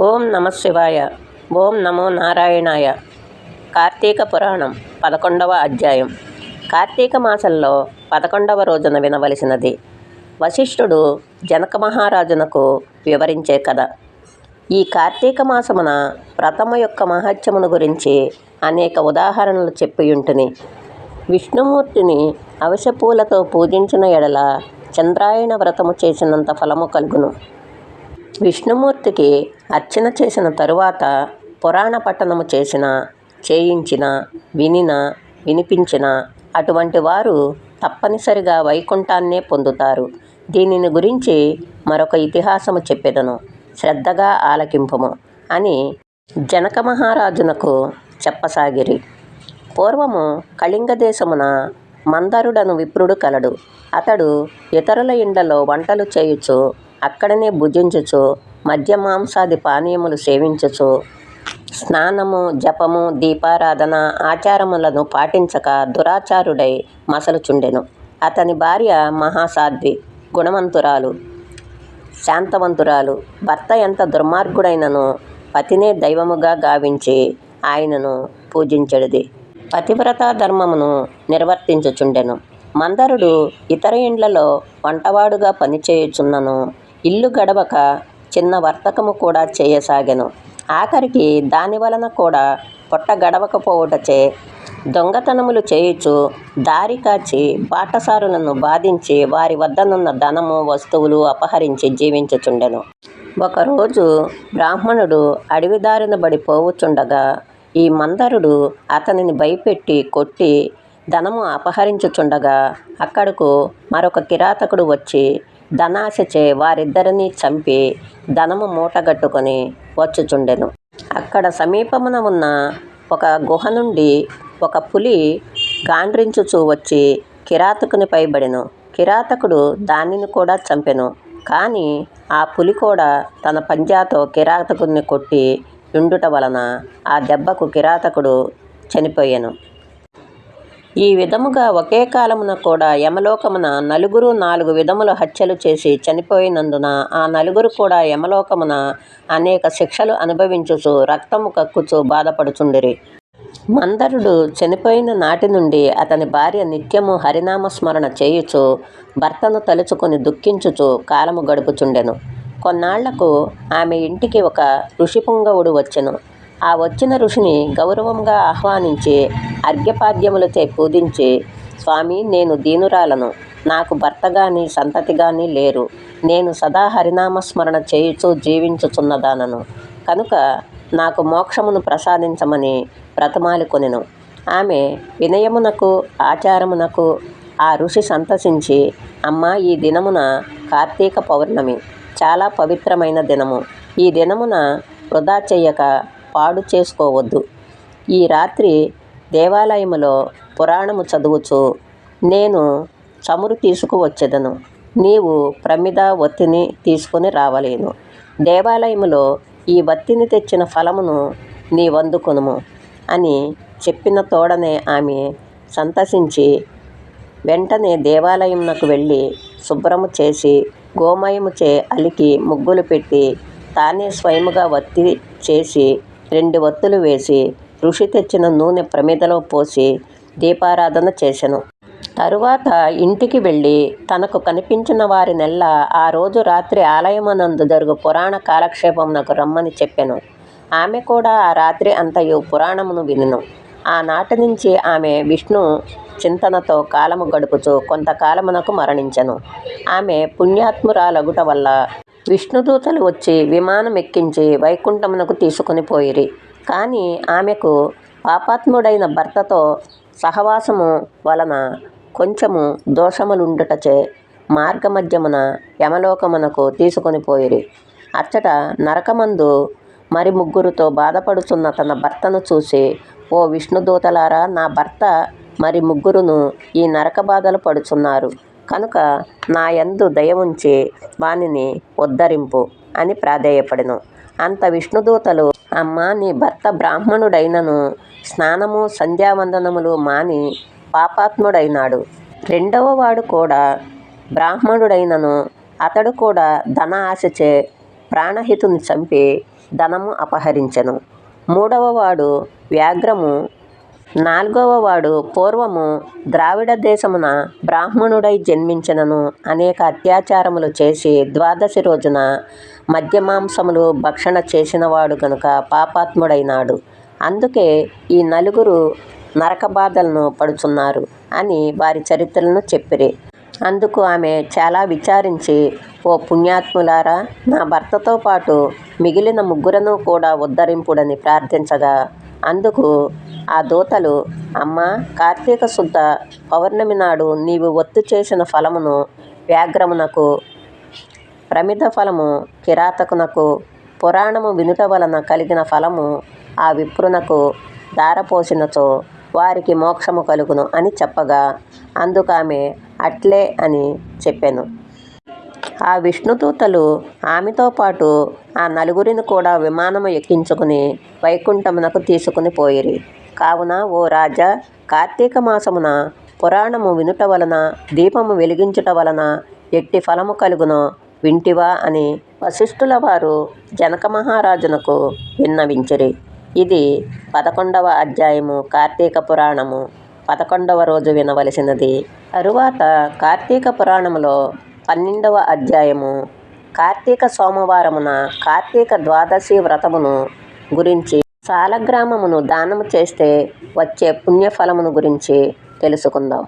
ఓం నమ శివాయ. ఓం నమో నారాయణాయ. కార్తీక పురాణం పదకొండవ అధ్యాయం. కార్తీక మాసంలో పదకొండవ రోజున వినవలసినది. వశిష్ఠుడు జనక మహారాజునకు వివరించే కథ. ఈ కార్తీక మాసమున వ్రతము యొక్క మహత్యమును గురించి అనేక ఉదాహరణలు చెప్పియుంటిని. విష్ణుమూర్తిని అవశపూలతో పూజించిన ఎడల చంద్రాయణ వ్రతము చేసినంత ఫలము కలుగును. విష్ణుమూర్తికి అర్చన చేసిన తరువాత పురాణ పట్టణము చేసిన చేయించిన వినిన వినిపించిన అటువంటి వారు తప్పనిసరిగా వైకుంఠాన్నే పొందుతారు. దీనిని గురించి మరొక ఇతిహాసము చెప్పెదను. శ్రద్ధగా ఆలకింపము అని జనక మహారాజునకు చెప్పసాగిరి. పూర్వము కళింగ దేశమున మందరుడను విప్రుడు కలడు. అతడు ఇతరుల ఇండ్లలో వంటలు చేయుచు అక్కడనే భుజించుచు మద్య మాంసాది పానీయములు సేవించుచు స్నానము జపము దీపారాధన ఆచారములను పాటించక దురాచారుడై మసలుచుండెను. అతని భార్య మహాసాధ్వి గుణవంతురాలు శాంతవంతురాలు భర్త ఎంత దుర్మార్గుడైనను పతినే దైవముగా గావించి ఆయనను పూజించెడిది. పతివ్రత ధర్మమును నిర్వర్తించుచుండెను. మందరుడు ఇతర ఇండ్లలో వంటవాడుగా పనిచేయుచున్నను ఇల్లు గడవక చిన్న వర్తకము కూడా చేయసాగెను. ఆఖరికి దాని వలన కూడా పొట్ట గడవకపోవుటచే దొంగతనములు చేయుచు దారి కాచి బాటసారులను బాధించి వారి వద్దనున్న ధనము వస్తువులు అపహరించి జీవించుచుండెను. ఒకరోజు బ్రాహ్మణుడు అడవిదారిన బడి పోవుచుండగా ఈ మందరుడు అతనిని భయపెట్టి కొట్టి ధనము అపహరించుచుండగా అక్కడకు మరొక కిరాతకుడు వచ్చి ధనాశచే వారిద్దరిని చంపి ధనము మూటగట్టుకొని వచ్చుచుండెను. అక్కడ సమీపమున ఉన్న ఒక గుహ నుండి ఒక పులి గాండ్రించుచూ వచ్చి కిరాతకుని పైబడెను. కిరాతకుడు దానిని కూడా చంపెను. కానీ ఆ పులి కూడా తన పంజాతో కిరాతకుని కొట్టి ఉండుట వలన ఆ దెబ్బకు కిరాతకుడు చనిపోయాను. ఈ విధముగా ఒకే కాలమున కూడా యమలోకమున నలుగురు నాలుగు విధముల హత్యలు చేసి చనిపోయినందున ఆ నలుగురు కూడా యమలోకమున అనేక శిక్షలు అనుభవించుచు రక్తము కక్కుచు బాధపడుచుండిరి. మందరుడు చనిపోయిన నాటి నుండి అతని భార్య నిత్యము హరినామ స్మరణ చేయుచు భర్తను తలుచుకొని దుఃఖించుచు కాలము గడుపుచుండెను. కొన్నాళ్ళకు ఆమె ఇంటికి ఒక ఋషిపుంగవుడు వచ్చెను. ఆ వచ్చిన ఋషిని గౌరవంగా ఆహ్వానించి అర్ఘ్యపాద్యములచే పూజించి స్వామి నేను దీనురాలను. నాకు భర్త గాని సంతతి గాని లేరు. నేను సదా హరినామస్మరణ చేయుచూ జీవించుచున్నదానను కనుక నాకు మోక్షమును ప్రసాదించమని బ్రతమాలి కొనెను. ఆమె వినయమునకు ఆచారమునకు ఆ ఋషి సంతసించి అమ్మ ఈ దినమున కార్తీక పౌర్ణమి. చాలా పవిత్రమైన దినము. ఈ దినమున వృధా చెయ్యక పాడు చేసుకోవద్దు. ఈ రాత్రి దేవాలయములో పురాణము చదువుచు నేను చమురు తీసుకువచ్చెదను. నీవు ప్రమిద ఒత్తిని తీసుకుని రావలేను. దేవాలయములో ఈ వత్తిని తెచ్చిన ఫలమును నీ వందుకొనుము అని చెప్పిన తోడనే ఆమె సంతసించి వెంటనే దేవాలయమునకు వెళ్ళి శుభ్రము చేసి గోమయముచే అలికి ముగ్గులు పెట్టి తానే స్వయముగా వత్తి చేసి రెండు ఒత్తులు వేసి ఋషి తెచ్చిన నూనె ప్రమిదలో పోసి దీపారాధన చేసెను తరువాత ఇంటికి వెళ్ళి తనకు కనిపించిన వారినెల్లా ఆ రోజు రాత్రి ఆలయమనందు జరుగు పురాణ కాలక్షేపమునకు రమ్మని చెప్పెను. ఆమె కూడా ఆ రాత్రి అంతయు పురాణమును వినను. ఆనాటి నుంచి ఆమె విష్ణు చింతనతో కాలము గడుపుచు కొంతకాలమునకు మరణించెను. ఆమె పుణ్యాత్మురాలగుట వల్ల విష్ణుదూతలు వచ్చి విమానం ఎక్కించి వైకుంఠమునకు తీసుకొని పోయిరి. కానీ ఆమెకు పాపాత్ముడైన భర్తతో సహవాసము వలన కొంచెము దోషములుండుటచే మార్గమధ్యమున యమలోకమునకు తీసుకొని పోయిరి. అచ్చట నరకమందు మరి ముగ్గురుతో బాధపడుచున్న తన భర్తను చూసి ఓ విష్ణుదూతలారా నా భర్త మరి ముగ్గురును ఈ నరక బాధలు పడుచున్నారు. కనుక నా యందు దయ ఉంచి వానిని ఉద్ధరింపు అని ప్రాధేయపడెను. అంత విష్ణుదూతలు అమ్మ నీ భర్త బ్రాహ్మణుడైనను స్నానము సంధ్యావందనములు మాని పాపాత్ముడైనాడు. రెండవ వాడు కూడా బ్రాహ్మణుడైనను అతడు కూడా ధన ఆశచే ప్రాణహితుని చంపి ధనము అపహరించెను. మూడవవాడు వ్యాఘ్రము నాలుగవ వాడు పూర్వము ద్రావిడ దేశమున బ్రాహ్మణుడై జన్మించినను అనేక అత్యాచారములు చేసి ద్వాదశి రోజున మద్యమాంసములు భక్షణ చేసినవాడు గనుక పాపాత్ముడైనాడు. అందుకే ఈ నలుగురు నరక బాధలను పడుచున్నారు అని వారి చరిత్రలను చెప్పిరి. అందుకు ఆమె చాలా విచారించి ఓ పుణ్యాత్ములారా నా భర్తతో పాటు మిగిలిన ముగ్గురను కూడా ఉద్ధరింపుడని ప్రార్థించగా అందుకు ఆ దూతలు అమ్మ కార్తీక శుద్ధ పౌర్ణమి నాడు నీవు ఒత్తు చేసిన ఫలమును వ్యాఘ్రమునకు ప్రమిద ఫలము కిరాతకునకు పురాణము వినుట వలన కలిగిన ఫలము ఆ విప్రునకు దారపోసినచో వారికి మోక్షము కలుగును అని చెప్పగా అందుకు ఆమె అట్లే అని చెప్పాను. ఆ విష్ణుదూతలు ఆమెతో పాటు ఆ నలుగురిని కూడా విమానము ఎక్కించుకుని వైకుంఠమునకు తీసుకుని పోయిరి. కావున ఓ రాజా కార్తీక మాసమున పురాణము వినుట వలన దీపము వెలిగించుట వలన ఎట్టి ఫలము కలుగునో వింటివా అని వశిష్ఠుల వారు జనక మహారాజునకు విన్నవించిరి. ఇది పదకొండవ అధ్యాయము కార్తీక పురాణము. పదకొండవ రోజు వినవలసినది. తరువాత కార్తీక పురాణములో పన్నెండవ అధ్యాయము. కార్తీక సోమవారమున కార్తీక ద్వాదశి వ్రతమును గురించి సాలగ్రామమును దానము చేస్తే వచ్చే పుణ్యఫలమును గురించి తెలుసుకుందాం.